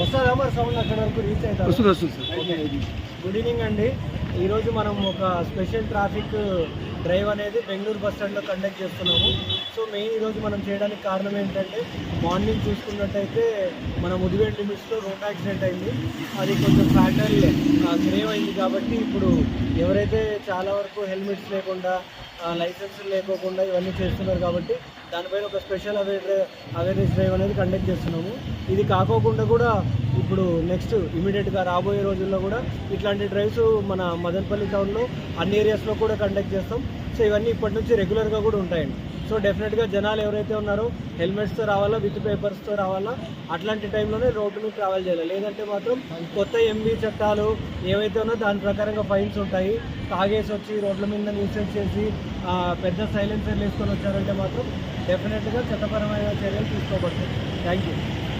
వస్తుందా మరి సౌండ్ అక్కడ వరకు రీచ్ అవుతారు వస్తుంది వస్తుంది. సార్ గుడ్ ఈవినింగ్ అండి. ఈరోజు మనం ఒక స్పెషల్ ట్రాఫిక్ డ్రైవ్ అనేది బెంగళూరు బస్ స్టాండ్లో కండక్ట్ చేస్తున్నాము. సో మెయిన్ ఈరోజు మనం చేయడానికి కారణం ఏంటంటే మార్నింగ్ చూసుకున్నట్టయితే మనం ముదివేడ్ లిమిట్స్లో రోడ్ యాక్సిడెంట్ అయింది. అది కొంచెం ఫ్యాటల్ గ్రేవ్ అయింది కాబట్టి ఇప్పుడు ఎవరైతే చాలా వరకు హెల్మెట్స్ లేకుండా లైసెన్స్ లేకోకుండా ఇవన్నీ చేస్తున్నారు కాబట్టి దానిపైన ఒక స్పెషల్ అవేర్ అవేర్నెస్ డ్రైవ్ అనేది కండక్ట్ చేస్తున్నాము. ఇది కాకోకుండా కూడా ఇప్పుడు నెక్స్ట్ ఇమీడియట్గా రాబోయే రోజుల్లో కూడా ఇట్లాంటి డ్రైవ్స్ మన మదనపల్లి టౌన్లో అన్ని ఏరియాస్లో కూడా కండక్ట్ చేస్తాం. సో ఇవన్నీ ఇప్పటి నుంచి రెగ్యులర్గా కూడా ఉంటాయండి. సో డెఫినెట్గా జనాలు ఎవరైతే ఉన్నారో హెల్మెట్స్తో రావాలా విత్ పేపర్స్తో రావాలా అట్లాంటి టైంలోనే రోడ్డు మీద ట్రావెల్ చేయాలి. లేదంటే మాత్రం కొత్త ఎంబీ చట్టాలు ఏవైతే ఉన్నా దాని ప్రకారంగా ఫైన్స్ ఉంటాయి. తాగేసి వచ్చి రోడ్ల మీద న్యూసెన్స్ చేసి పెద్ద సైలెన్సర్లు వేసుకొని వచ్చారంటే మాత్రం డెఫినెట్గా చట్టపరమైన చర్యలు తీసుకోబడతాయి. Thank you.